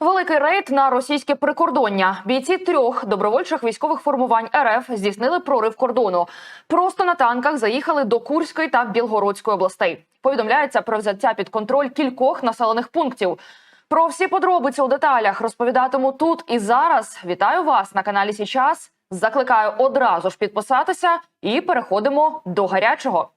Великий рейд на російське прикордоння. Бійці трьох добровольчих військових формувань РФ здійснили прорив кордону. Просто на танках заїхали до Курської та Білгородської областей. Повідомляється про взяття під контроль кількох населених пунктів. Про всі подробиці у деталях розповідатиму тут і зараз. Вітаю вас на каналі Січас. Закликаю одразу ж підписатися і переходимо до гарячого.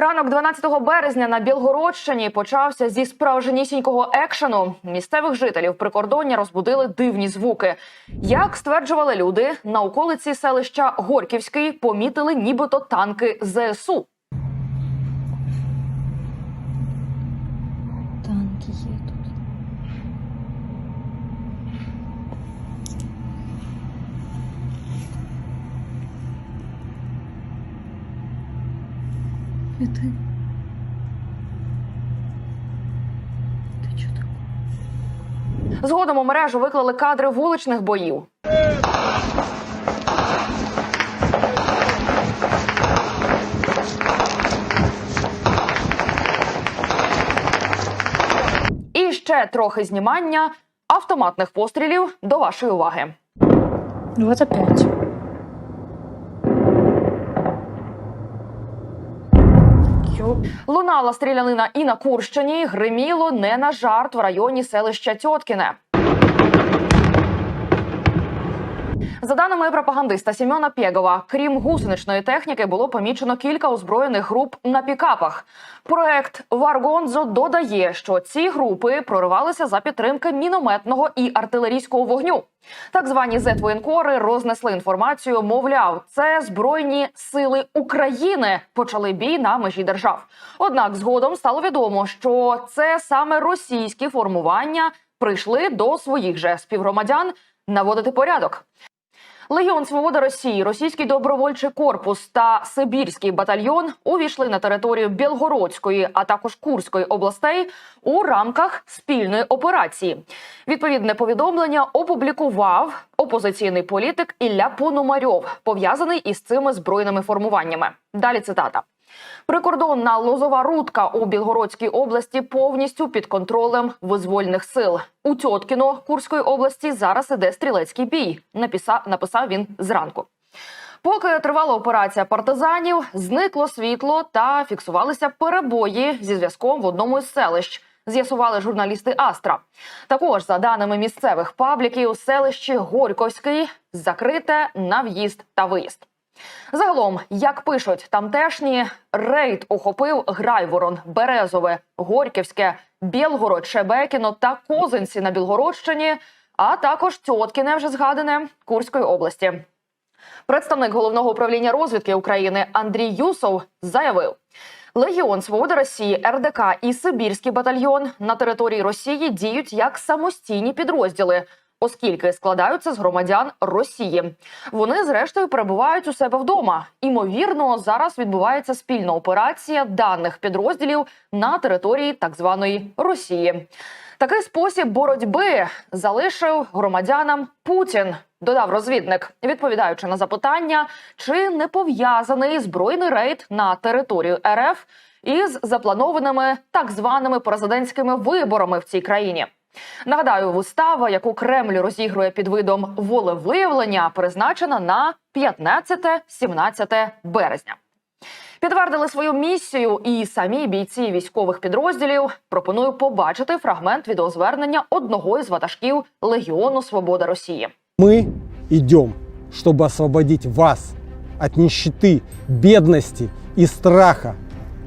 Ранок 12 березня на Білгородщині почався зі справжнісінького екшену. Місцевих жителів прикордоння розбудили дивні звуки. Як стверджували люди, на околиці селища Горківський помітили нібито танки ЗСУ. Это... Это что такое? Згодом у мережу виклали кадри вуличних боїв. І ще трохи знімання автоматних пострілів до вашої уваги. Вот опять. Лунала стрілянина і на Курщині, гриміло не на жарт в районі селища Тьоткіне. За даними пропагандиста Сімена Пєгова, крім гусеничної техніки, було помічено кілька озброєних груп на пікапах. Проект Варгонзо додає, що ці групи проривалися за підтримки мінометного і артилерійського вогню. Так звані зет-воєнкори рознесли інформацію. Мовляв, це збройні сили України почали бій на межі держав. Однак згодом стало відомо, що це саме російські формування прийшли до своїх же співгромадян наводити порядок. Легіон Свобода Росії, Російський добровольчий корпус та Сибірський батальйон увійшли на територію Білгородської, а також Курської областей у рамках спільної операції. Відповідне повідомлення опублікував опозиційний політик Ілля Пономарьов, пов'язаний із цими збройними формуваннями. Далі цитата. Прикордонна лозова рудка у Білгородській області повністю під контролем визвольних сил. У Тьоткіно Курської області зараз іде стрілецький бій. Написа, написав він зранку. Поки тривала операція партизанів, зникло світло та фіксувалися перебої зі зв'язком в одному із селищ. З'ясували журналісти Астра. Також, за даними місцевих пабліків, селище Горьковський закрите на в'їзд та виїзд. Загалом, як пишуть тамтешні, рейд охопив Грайворон, Березове, Горьківське, Білгород, Шебекіно та Козинці на Білгородщині, а також Тьоткіне, вже згадане Курської області. Представник головного управління розвідки України Андрій Юсов заявив. Легіон Свобода Росії, РДК і Сибірський батальйон на території Росії діють як самостійні підрозділи, оскільки складаються з громадян Росії. Вони, зрештою, перебувають у себе вдома. Імовірно, зараз відбувається спільна операція даних підрозділів на території так званої Росії. Такий спосіб боротьби залишив громадянам Путін. Додав розвідник, відповідаючи на запитання, чи не пов'язаний збройний рейд на територію РФ із запланованими так званими президентськими виборами в цій країні. Нагадаю, вистава, яку Кремль розігрує під видом волевиявлення, призначена на 15-17 березня. Підтвердили свою місію і самі бійці військових підрозділів. Пропоную побачити фрагмент відеозвернення одного із ватажків Легіону Свобода Росії. Мы идем, чтобы освободить вас от нищеты, бедности и страха,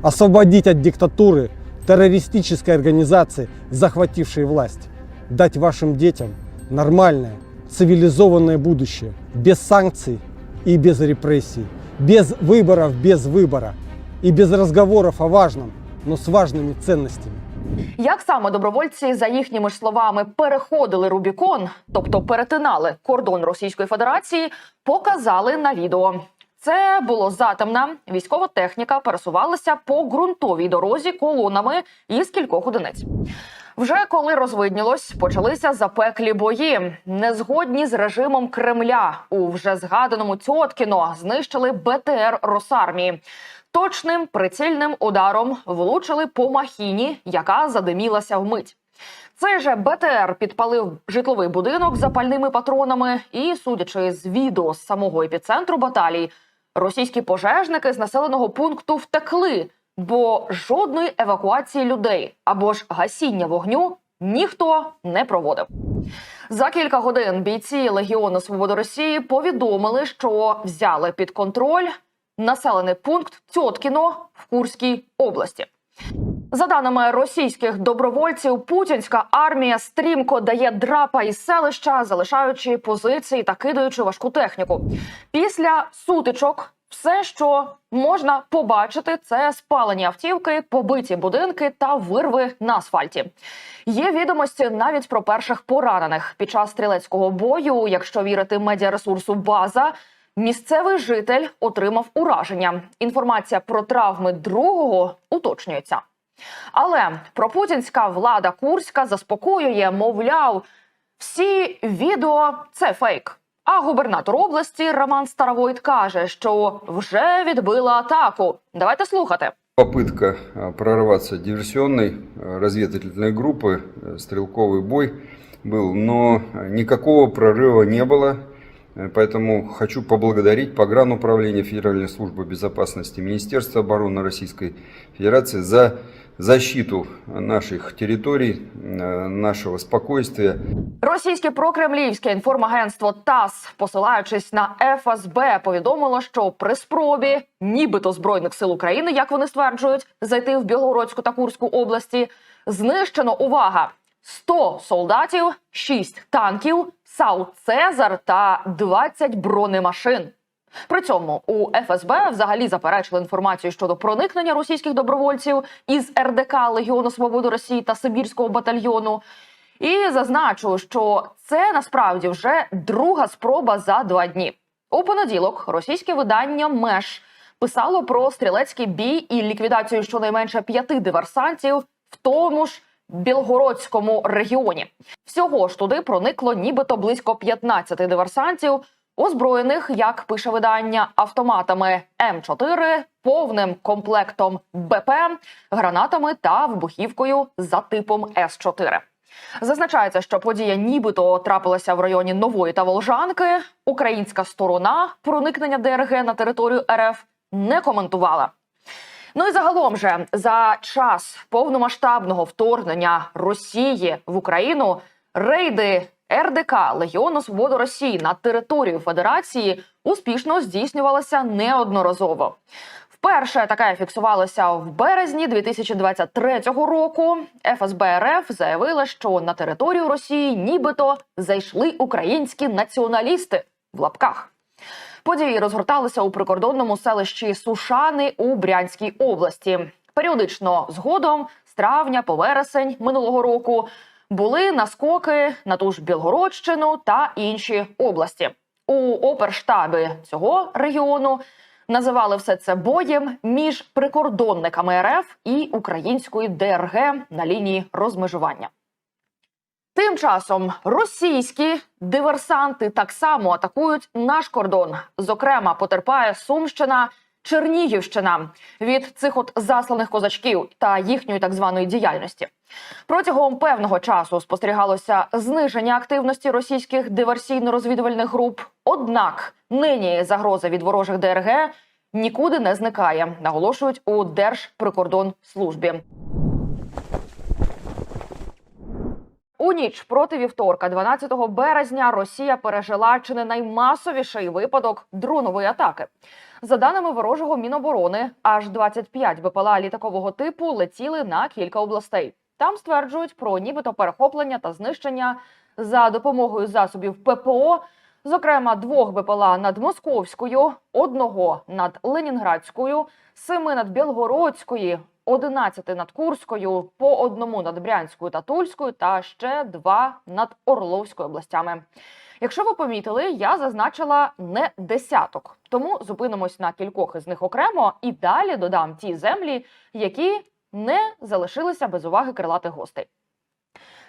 освободить от диктатуры террористической организации, захватившей власть, дать вашим детям нормальное, цивилизованное будущее, без санкций и без репрессий, без выборов, без выбора и без разговоров о важном, но с важными ценностями. Як саме добровольці, за їхніми ж словами, переходили Рубікон, тобто перетинали кордон Російської Федерації, показали на відео. Це було затемна. Військова техніка пересувалася по ґрунтовій дорозі колонами із кількох одиниць. Вже коли розвиднілось, почалися запеклі бої. Незгодні з режимом Кремля у вже згаданому Тьоткіно знищили БТР Росармії. Точним прицільним ударом влучили по махіні, яка задимілася вмить. Цей же БТР підпалив житловий будинок запальними патронами, і, судячи з відео з самого епіцентру баталій, російські пожежники з населеного пункту втекли, бо жодної евакуації людей або ж гасіння вогню ніхто не проводив. За кілька годин бійці Легіону Свободи Росії повідомили, що взяли під контроль населений пункт Тьоткіно в Курській області. За даними російських добровольців, путінська армія стрімко дає драпа із селища, залишаючи позиції та кидаючи важку техніку. Після сутичок все, що можна побачити, це спалені автівки, побиті будинки та вирви на асфальті. Є відомості навіть про перших поранених під час стрілецького бою. Якщо вірити медіаресурсу База, місцевий житель отримав ураження. Інформація про травми другого уточнюється. Але пропутінська влада Курська заспокоює, мовляв, всі відео це фейк. А губернатор області Роман Старовойт каже, що вже відбила атаку. Давайте слухати. Попытка а, прорваться диверсионной а, разведывательной группы, э, стрелковый бой был, но а, никакого прорыва не было. Э, Поэтому хочу поблагодарить Погрануправление Федеральной службы безопасности Министерства обороны Российской Федерации за защиту наших территорий, э, нашего спокойствия. Російське прокремлівське інформагентство ТАСС, посилаючись на ФСБ, повідомило, що при спробі, нібито збройних сил України, як вони стверджують, зайти в Білгородську та Курську області, знищено увага 100 солдатів, 6 танків, САУ Цезар та 20 бронемашин. При цьому у ФСБ взагалі заперечили інформацію щодо проникнення російських добровольців із РДК Легіону Свободи Росії та Сибірського батальйону. І зазначу, що це насправді вже друга спроба за два дні. У понеділок російське видання Меш писало про стрілецький бій і ліквідацію щонайменше п'яти диверсантів в тому ж Білгородському регіоні. Всього ж туди проникло нібито близько 15 диверсантів, озброєних, як пише видання, автоматами М4, повним комплектом БП, гранатами та вибухівкою за типом С4. Зазначається, що подія нібито трапилася в районі Нової та Волжанки. Українська сторона проникнення ДРГ на територію РФ не коментувала. Ну і загалом же за час повномасштабного вторгнення Росії в Україну рейди РДК Легіону Свободи Росії на територію Федерації успішно здійснювалися неодноразово. Вперше таке фіксувалося в березні 2023 року. ФСБ РФ заявила, що на територію Росії нібито зайшли українські націоналісти в лапках. Події розгорталися у прикордонному селищі Сушани у Брянській області. Періодично згодом, з травня по вересень минулого року, були наскоки на ту ж Білгородщину та інші області. У оперштабі цього регіону називали все це боєм між прикордонниками РФ і української ДРГ на лінії розмежування. Тим часом російські диверсанти так само атакують наш кордон. Зокрема, потерпає Сумщина, Чернігівщина від цих от засланих козачків та їхньої так званої діяльності. Протягом певного часу спостерігалося зниження активності російських диверсійно-розвідувальних груп. Однак нині загроза від ворожих ДРГ нікуди не зникає, наголошують у Держприкордонслужбі. У ніч проти вівторка, 12 березня, Росія пережила чи не наймасовіший випадок дронової атаки. За даними ворожого міноборони, аж 25 БПЛА літакового типу летіли на кілька областей. Там стверджують про нібито перехоплення та знищення за допомогою засобів ППО, зокрема двох БПЛА над Московською, одного над Ленінградською, семи над Білгородською, 11 над Курською, по одному над Брянською та Тульською, та ще два над Орловською областями. Якщо ви помітили, я зазначила не десяток, тому зупинимось на кількох із них окремо і далі додам ті землі, які не залишилися без уваги крилатих гостей.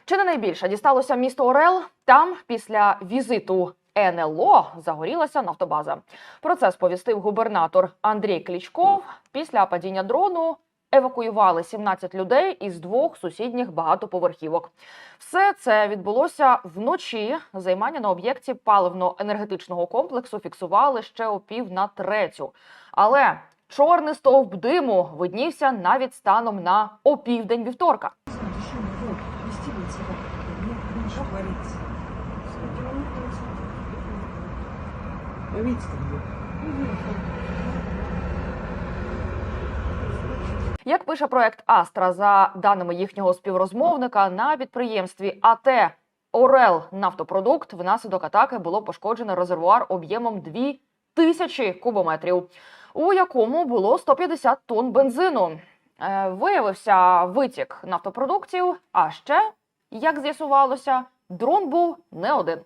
Чи не найбільше дісталося місто Орел? Там після візиту НЛО загорілася нафтобаза. Про це сповістив губернатор Андрій Клічков. Після падіння дрону евакуювали 17 людей із двох сусідніх багатоповерхівок. Все це відбулося вночі. Займання на об'єкті паливно-енергетичного комплексу фіксували ще о пів на третю. Але чорний стовп диму виднівся навіть станом на опівдень вівторка. Як пише проект Астра, за даними їхнього співрозмовника, на підприємстві АТ Орел Нафтопродукт внаслідок атаки було пошкоджено резервуар об'ємом 2 тисячі кубометрів, у якому було 150 тонн бензину. Е, Виявився витік нафтопродуктів, а ще, як з'ясувалося, дрон був не один.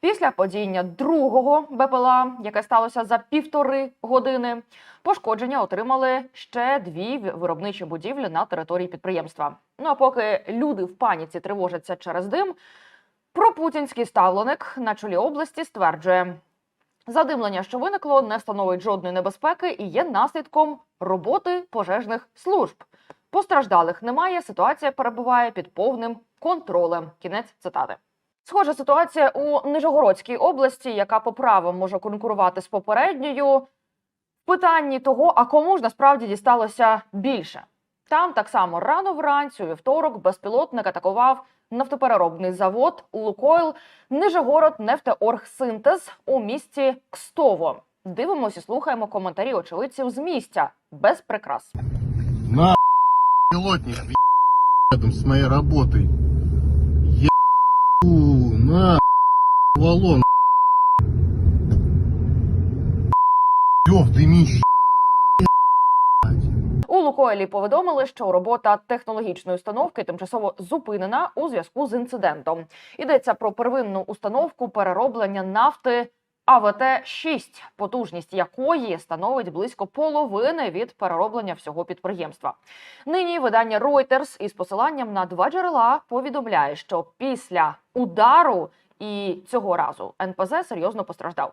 Після падіння другого БПЛА, яке сталося за півтори години, Пошкодження отримали ще дві виробничі будівлі на території підприємства. Ну а поки люди в паніці тривожаться через дим, пропутінський ставленик на чолі області стверджує, задимлення, що виникло, не становить жодної небезпеки і є наслідком роботи пожежних служб. Постраждалих немає. Ситуація перебуває під повним контролем. Кінець цитати. Схожа ситуація у Нижегородській області, яка по правам може конкурувати з попередньою в питанні того, а кому ж насправді дісталося більше. Там так само рано вранці, у вівторок, безпілотник атакував нафтопереробний завод Лукойл Нижегород Нефтеоргсинтез у місті Кстово. Дивимося, слухаємо коментарі очевидців з місця без прикрас. На пилотник рядом с моей работой. Ебу, на валон. Лев дымище. У Лукойлі повідомили, що робота технологічної установки тимчасово зупинена у зв'язку з інцидентом. Йдеться про первинну установку перероблення нафти АВТ-6, потужність якої становить близько половини від перероблення всього підприємства. Нині видання Reuters із посиланням на два джерела повідомляє, що після удару і цього разу НПЗ серйозно постраждав.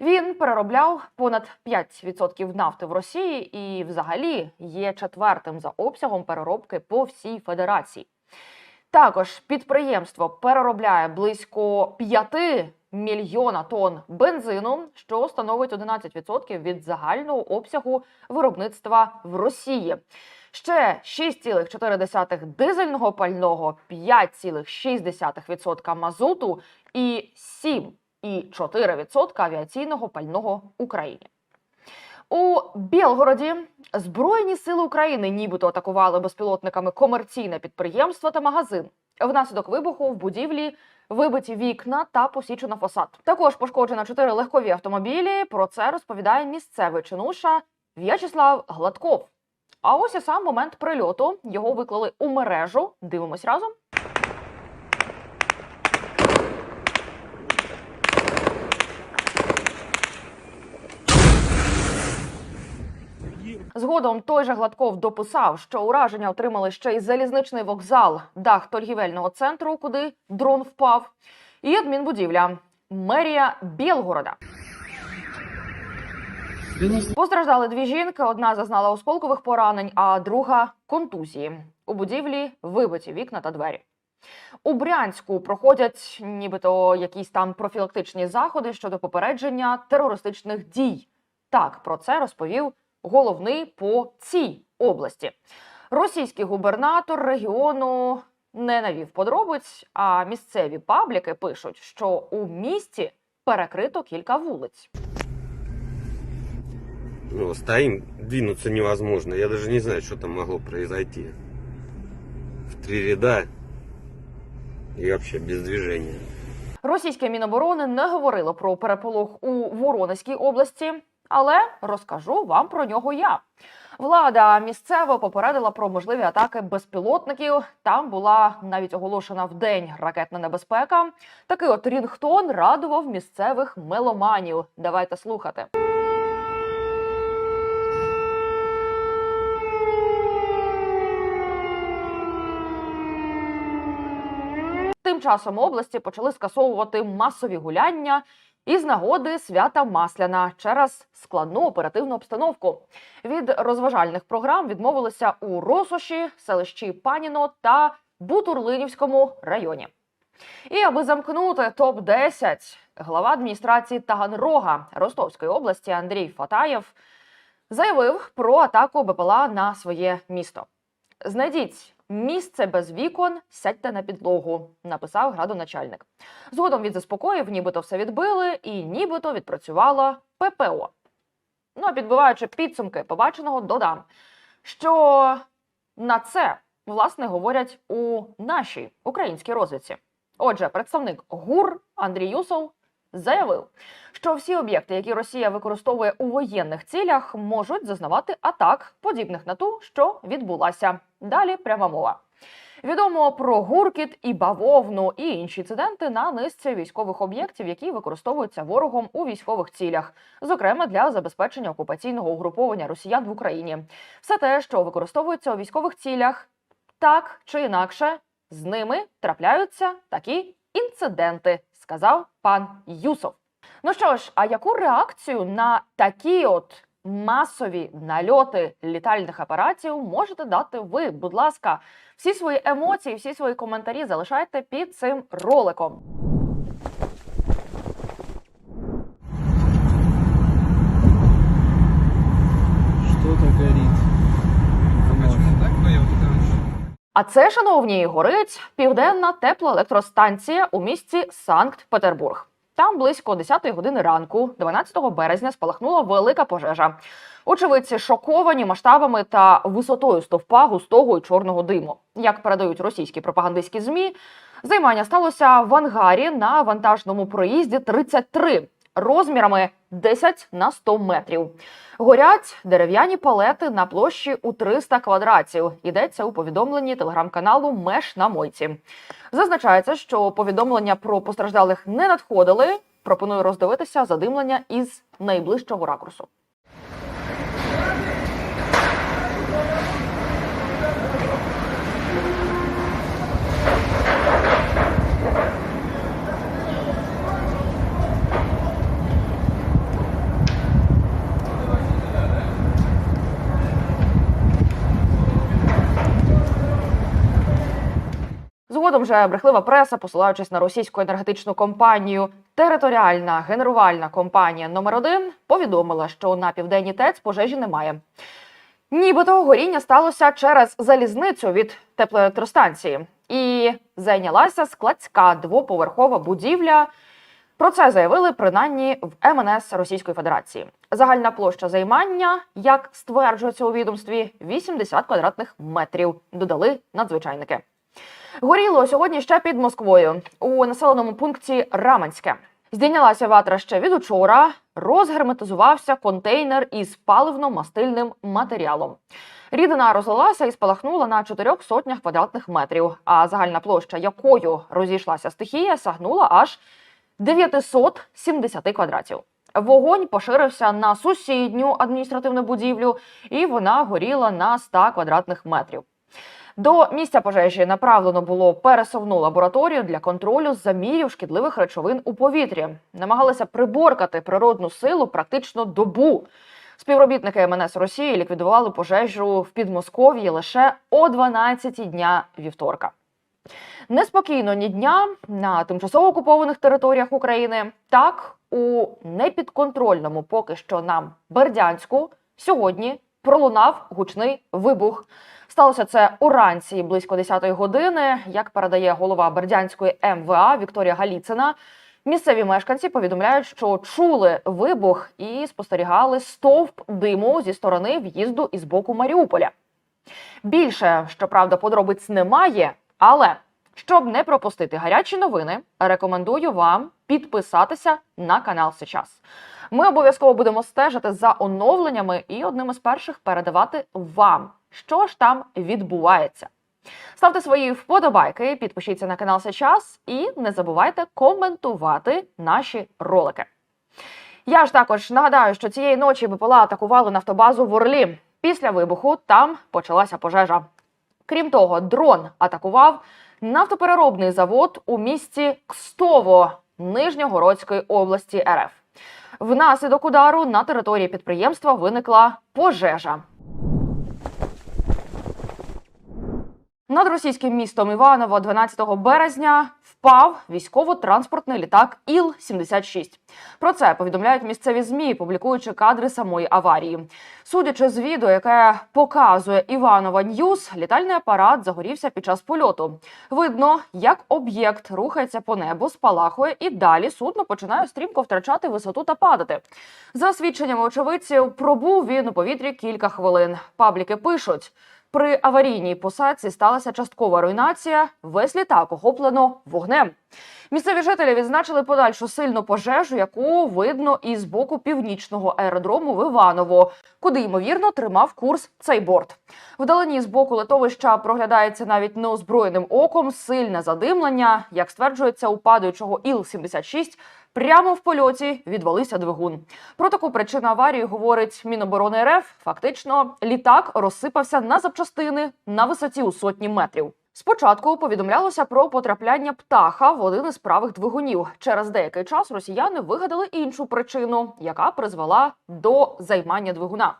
Він переробляв понад 5% нафти в Росії і, взагалі, є четвертим за обсягом переробки по всій федерації. Також підприємство переробляє близько 5 мільйона тонн бензину, що становить 11% від загального обсягу виробництва в Росії. Ще 6,4 дизельного пального, 5,6% мазуту і 7,4% авіаційного пального Україні. У Білгороді Збройні сили України нібито атакували безпілотниками комерційне підприємство та магазин. Внаслідок вибуху в будівлі вибиті вікна та посічено фасад. Також пошкоджено чотири легкові автомобілі. Про це розповідає місцевий чинуша В'ячеслав Гладков. А ось і сам момент прильоту. Його виклали у мережу. Дивимось разом. Згодом той же Гладков дописав, що ураження отримали ще й залізничний вокзал, дах торгівельного центру, куди дрон впав, і адмінбудівля мерія Білгорода. Постраждали дві жінки. Одна зазнала осколкових поранень, а друга контузії. У будівлі вибиті вікна та двері. У Брянську проходять нібито якісь там профілактичні заходи щодо попередження терористичних дій. Так про це розповів головний по цій області. Російський губернатор регіону не навів подробиць, а місцеві пабліки пишуть, що у місті перекрито кілька вулиць. Ну, стоим, двинуться невозможно. Я даже не знаю, что там могло произойти. В три ряда и вообще без движения. Російське міноборони не говорило про переполох у Воронезькій області, але розкажу вам про нього я. Влада місцево попередила про можливі атаки безпілотників. Там була навіть оголошена в день ракетна небезпека. Такий от Рінгтон радував місцевих меломанів. Давайте слухати. Тим часом області почали скасовувати масові гуляння із нагоди свята Масляна через складну оперативну обстановку. Від розважальних програм відмовилися у Росоші, селищі Паніно та Бутурлинівському районі. І аби замкнути топ 10 глава адміністрації Таганрога Ростовської області Андрій Фатаєв заявив про атаку БПЛА на своє місто. Знайдіть місце без вікон, сядьте на підлогу, написав градоначальник. Згодом він заспокоїв, нібито все відбили, і нібито відпрацювало ППО. Ну а підбиваючи підсумки побаченого, додам, що на це власне говорять у нашій українській розвідці. Отже, представник ГУР Андрій Юсов заявив, що всі об'єкти, які Росія використовує у воєнних цілях, можуть зазнавати атак, подібних на ту, що відбулася. Далі пряма мова. Відомо про гуркіт і бавовну і інші інциденти на низці військових об'єктів, які використовуються ворогом у військових цілях, зокрема для забезпечення окупаційного угруповання росіян в Україні. Все те, що використовується у військових цілях, так чи інакше, з ними трапляються такі інциденти, сказав пан Юсов. Ну що ж, а яку реакцію на такі от масові нальоти літальних апаратів можете дати ви? Будь ласка, всі свої емоції, всі свої коментарі залишайте під цим роликом. А це, шановні, горить південна теплоелектростанція у місті Санкт-Петербург. Там близько 10 години ранку, 12 березня, спалахнула велика пожежа. Очевидці шоковані масштабами та висотою стовпа густого і чорного диму. Як передають російські пропагандистські змі, займання сталося в ангарі на вантажному проїзді 33 розмірами 10 на 100 метрів. Горять дерев'яні палети на площі у 300 квадратів. Йдеться у повідомленні телеграм-каналу Меш на мойці. Зазначається, що повідомлення про постраждалих не надходили. Пропоную роздивитися задимлення із найближчого ракурсу. Згодом же брехлива преса, посилаючись на російську енергетичну компанію Територіальна генерувальна компанія номер 1 повідомила, що на південній ТЕЦ пожежі немає. Нібито горіння сталося через залізницю від теплоелектростанції і зайнялася складська двоповерхова будівля. Про це заявили принаймні в МНС Російської Федерації. Загальна площа займання, як стверджується у відомстві, 80 квадратних метрів. Додали надзвичайники. Горіло сьогодні ще під Москвою у населеному пункті Раменське. Здійнялася ватра ще від учора. Розгерметизувався контейнер із паливно-мастильним матеріалом. Рідина розлилася і спалахнула на чотирьох сотнях квадратних метрів. А загальна площа, якою розійшлася стихія, сягнула аж 970 квадратів. Вогонь поширився на сусідню адміністративну будівлю, і вона горіла на 100 квадратних метрів. До місця пожежі направлено було пересувну лабораторію для контролю замірів шкідливих речовин у повітрі. Намагалися приборкати природну силу практично добу. Співробітники МНС Росії ліквідували пожежу в Підмосков'ї лише о 12 дня вівторка. Неспокійно ні дня на тимчасово окупованих територіях України, так у непідконтрольному поки що нам Бердянську сьогодні пролунав гучний вибух. Сталося це уранці близько 10-ї години. Як передає голова Бердянської МВА Вікторія Галіцина, місцеві мешканці повідомляють, що чули вибух і спостерігали стовп диму зі сторони в'їзду із боку Маріуполя. Більше, щоправда, подробиць немає, але щоб не пропустити гарячі новини, рекомендую вам підписатися на канал Сейчас. Ми обов'язково будемо стежити за оновленнями і одним із перших передавати вам, що ж там відбувається. Ставте свої вподобайки, підпишіться на канал Сейчас і не забувайте коментувати наші ролики. Я ж також нагадаю, що цієї ночі БПЛА атакували нафтобазу в Орлі. Після вибуху там почалася пожежа. Крім того, дрон атакував нафтопереробний завод у місті Кстово Нижньогородської області РФ. Внаслідок удару на території підприємства виникла пожежа. Над російським містом Іваново 12 березня впав військово-транспортний літак Іл-76. Про це повідомляють місцеві змі, публікуючи кадри самої аварії. Судячи з відео, яке показує Іванова Ньюз, літальний апарат загорівся під час польоту. Видно, як об'єкт рухається по небу, спалахує, і далі судно починає стрімко втрачати висоту та падати. За свідченнями очевидців, пробув він у повітрі кілька хвилин. Пабліки пишуть. При аварійній посадці сталася часткова руйнація. Весь літак охоплено вогнем. Місцеві жителі відзначили подальшу сильну пожежу, яку видно із боку північного аеродрому в Іваново, куди ймовірно тримав курс цей борт. Вдалині з боку литовища проглядається навіть неозброєним оком сильне задимлення. Як стверджується, у падаючого Іл-76 прямо в польоті відвалився двигун. Про таку причину аварії говорить Міноборони РФ. Фактично, літак розсипався на запчастини на висоті у сотні метрів. Спочатку повідомлялося про потрапляння птаха в один із правих двигунів. Через деякий час росіяни вигадали іншу причину, яка призвела до займання двигуна.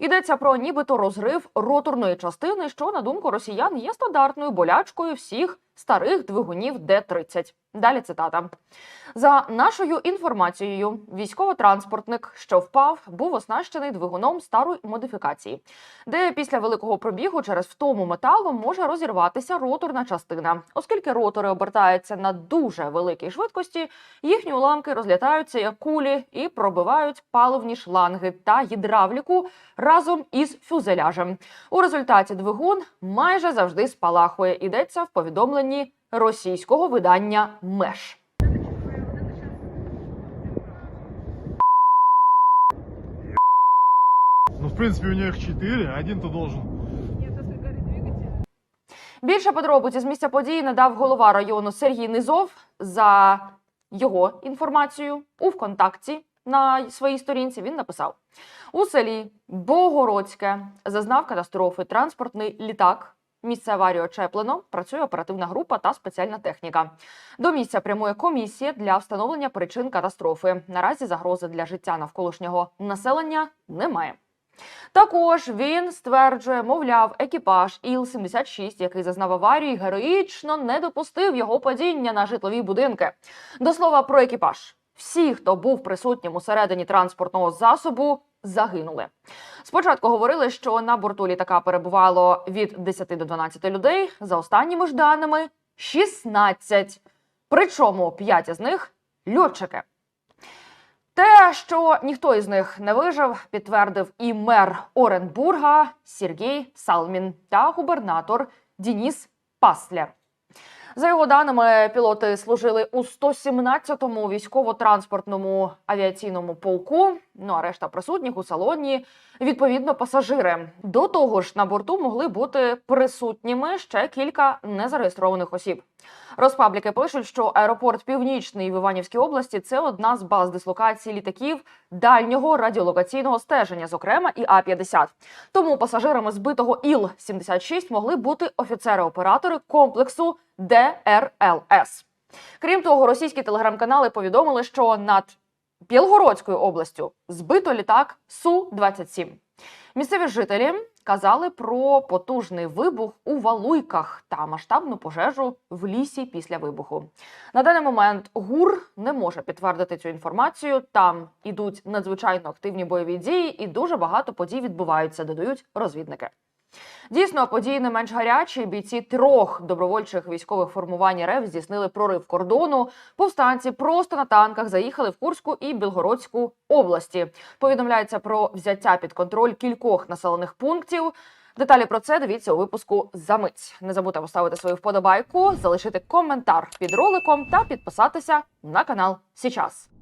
Йдеться про нібито розрив роторної частини, що на думку росіян є стандартною болячкою всіх старих двигунів Д-30. Далі цитата. За нашою інформацією, військово-транспортник, що впав, був оснащений двигуном старої модифікації, де після великого пробігу через втому металу може розірватися роторна частина. Оскільки ротори обертаються на дуже великій швидкості, їхні уламки розлітаються як кулі і пробивають паливні шланги та гідравліку разом із фюзеляжем. У результаті двигун майже завжди спалахує. Йдеться в повідомленні російського видання МЕШ. Ну, в принципе, у них четыре, один-то должен. Більше подробиць з місця події надав голова району Сергій Низов. За його інформацією у ВКонтакті на своїй сторінці він написав: у селі Богородське зазнав катастрофи транспортний літак. Місце аварії очеплено, працює оперативна група та спеціальна техніка. До місця прямує комісія для встановлення причин катастрофи. Наразі загрози для життя навколишнього населення немає. Також він стверджує, мовляв, екіпаж Іл-76, який зазнав аварії, героїчно не допустив його падіння на житлові будинки. До слова про екіпаж. Всі, хто був присутнім усередині транспортного засобу, загинули. Спочатку говорили, що на борту літака перебувало від 10 до 12 людей. За останніми ж даними 16. Причому 5 з них льотчики. Те, що ніхто із них не вижив, підтвердив і мер Оренбурга Сергій Салмін та губернатор Дініс Паслер. За його даними, пілоти служили у 117-му військово-транспортному авіаційному полку. Ну а решта присутніх у салоні відповідно пасажири. До того ж, на борту могли бути присутніми ще кілька незареєстрованих осіб. Розпабліки пишуть, що аеропорт Північний в Іванівській області це одна з баз дислокації літаків дальнього радіолокаційного стеження, зокрема і А-50. Тому пасажирами збитого Іл-76 могли бути офіцери-оператори комплексу ДРЛС. Крім того, російські телеграм-канали повідомили, що над Білгородською областю збито літак Су-27. Місцеві жителі казали про потужний вибух у Валуйках та масштабну пожежу в лісі після вибуху. На даний момент ГУР не може підтвердити цю інформацію. Там ідуть надзвичайно активні бойові дії, і дуже багато подій відбуваються, додають розвідники. Дійсно, події не менш гарячі. Бійці трьох добровольчих військових формувань РФ здійснили прорив кордону. Повстанці просто на танках заїхали в Курську і Білгородську області. Повідомляється про взяття під контроль кількох населених пунктів. Деталі про це дивіться у випуску за мить. Не забудьте поставити свою вподобайку, залишити коментар під роликом та підписатися на канал Січас.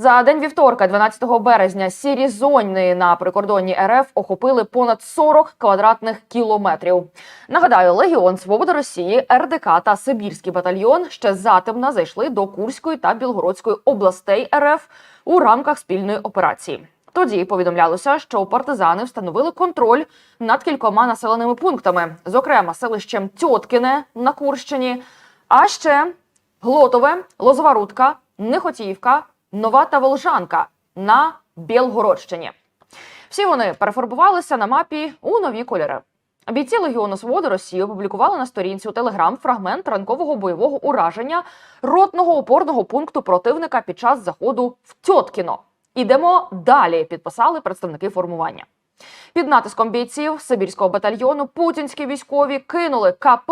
За день вівторка, 12 березня, сірі зони на прикордонні РФ охопили понад 40 квадратних кілометрів. Нагадаю, Легіон Свобода Росії, РДК та Сибірський батальйон ще затемна зайшли до Курської та Білгородської областей РФ у рамках спільної операції. Тоді повідомлялося, що партизани встановили контроль над кількома населеними пунктами, зокрема селищем Тьоткіне на Курщині, А ще Глотове, Лозова Рудка, Нехотіївка, Нова та Волжанка на Білгородщині. Всі вони перефарбувалися на мапі у нові кольори. Бійці Легіону Свободи Росії опублікували на сторінці у Телеграм фрагмент ранкового бойового ураження ротного опорного пункту противника під час заходу в Тьоткіно. Ідемо далі. Підписали представники формування. Під натиском бійців Сибірського батальйону путінські військові кинули КП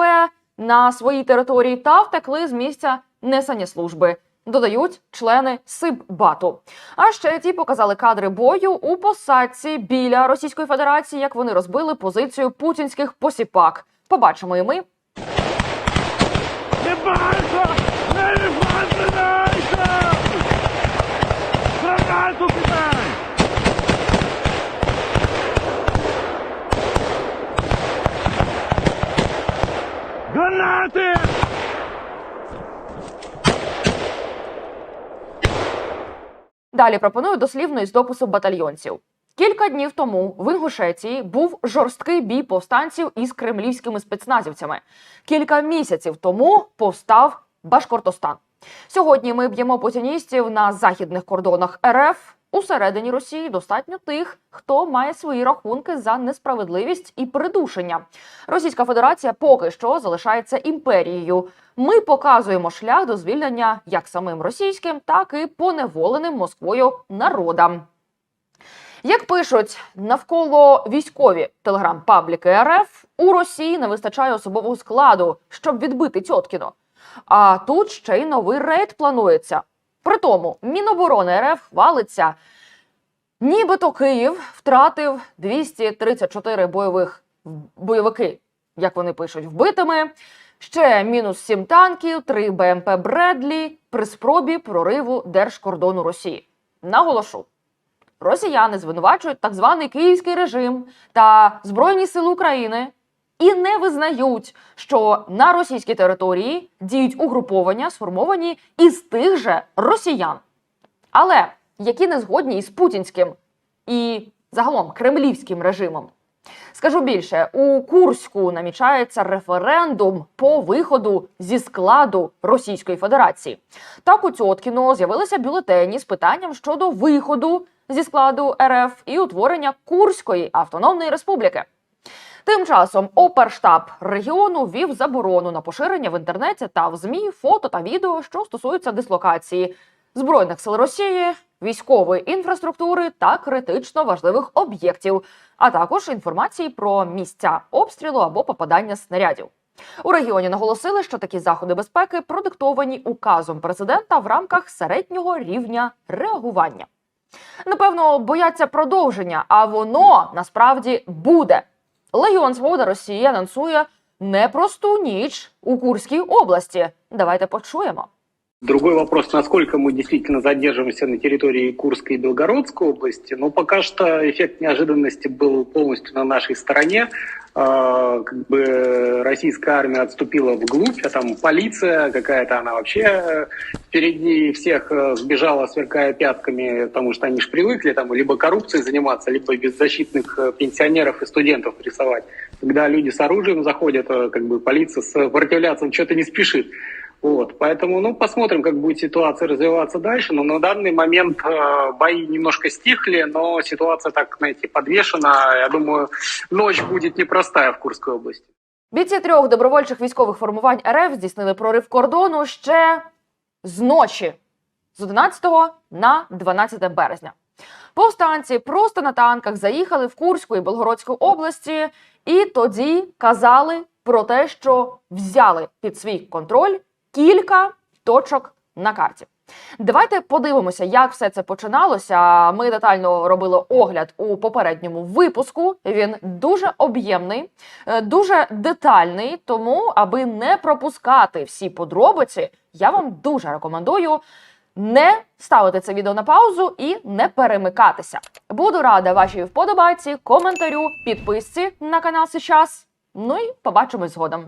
на своїй території та втекли з місця несення служби. Додають члени Сиббату. А ще ті показали кадри бою у посадці біля Російської Федерації, як вони розбили позицію путінських посіпак. Побачимо і ми. Не Далі пропоную дослівно із допису батальйонців. Кілька днів тому в Інгушетії був жорсткий бій повстанців із кремлівськими спецназівцями. Кілька місяців тому повстав Башкортостан. Сьогодні ми б'ємо путіністів на західних кордонах РФ. Усередині Росії достатньо тих, хто має свої рахунки за несправедливість і придушення. Російська Федерація поки що залишається імперією. Ми показуємо шлях до звільнення як самим російським, так і поневоленим Москвою народам. Як пишуть навколо військові телеграм-пабліки РФ, у Росії не вистачає особового складу, щоб відбити Тьоткіно. А тут ще й новий рейд планується. Притому Міноборони РФ хвалиться, нібито Київ втратив 234 бойових бойовики, як вони пишуть, вбитими. Ще мінус 7 танків, 3 БМП Бредлі при спробі прориву держкордону Росії. Наголошу, росіяни звинувачують так званий київський режим та Збройні Сили України і не визнають, що на російській території діють угруповання, сформовані із тих же росіян, але які не згодні із путінським і загалом кремлівським режимом. Скажу більше, у Курську намічається референдум по виходу зі складу Російської Федерації. Так у Тьоткіно з'явилися бюлетені з питанням щодо виходу зі складу РФ і утворення Курської автономної республіки. Тим часом оперштаб регіону ввів заборону на поширення в інтернеті та в змі фото та відео, що стосуються дислокації збройних сил Росії, військової інфраструктури та критично важливих об'єктів, а також інформації про місця обстрілу або попадання снарядів. У регіоні наголосили, що такі заходи безпеки продиктовані указом президента в рамках середнього рівня реагування. Напевно, бояться продовження, а воно насправді буде. Легіон Свобода Росії анонсує непросту ніч у Курській області. Давайте почуємо. Другой вопрос, насколько мы действительно задержимся на территории Курской и Белгородской области. Но пока что эффект неожиданности был полностью на нашей стороне. Э, Как бы российская армия отступила вглубь, а там полиция какая-то, она вообще э, впереди всех э, сбежала, сверкая пятками, потому что они же привыкли там либо коррупцией заниматься, либо беззащитных э, пенсионеров и студентов прессовать. Когда люди с оружием заходят, как бы полиция сопротивляться что-то не спешит. Вот, поэтому, ну, посмотрим, как будет ситуация развиваться дальше. Но на данный момент э, бои немножко стихли, но ситуация так, знаете, подвешена. Я думаю, ночь будет непростая в Курской области. Бійці трьох добровольчих військових формувань РФ здійснили прорив кордону ще з ночі з 11 на 12 березня. Повстанці просто на танках заїхали в Курську і Белгородську області, і тоді казали про те, що взяли під свій контроль кілька точок на карті. Давайте подивимося, як все це починалося. Ми детально робили огляд у попередньому випуску. Він дуже об'ємний, е, дуже детальний. Тому, аби не пропускати всі подробиці, я вам дуже рекомендую не ставити це відео на паузу і не перемикатися. Буду рада вашій вподобайці, коментарю, підписці на канал сейчас. Ну і побачимось згодом.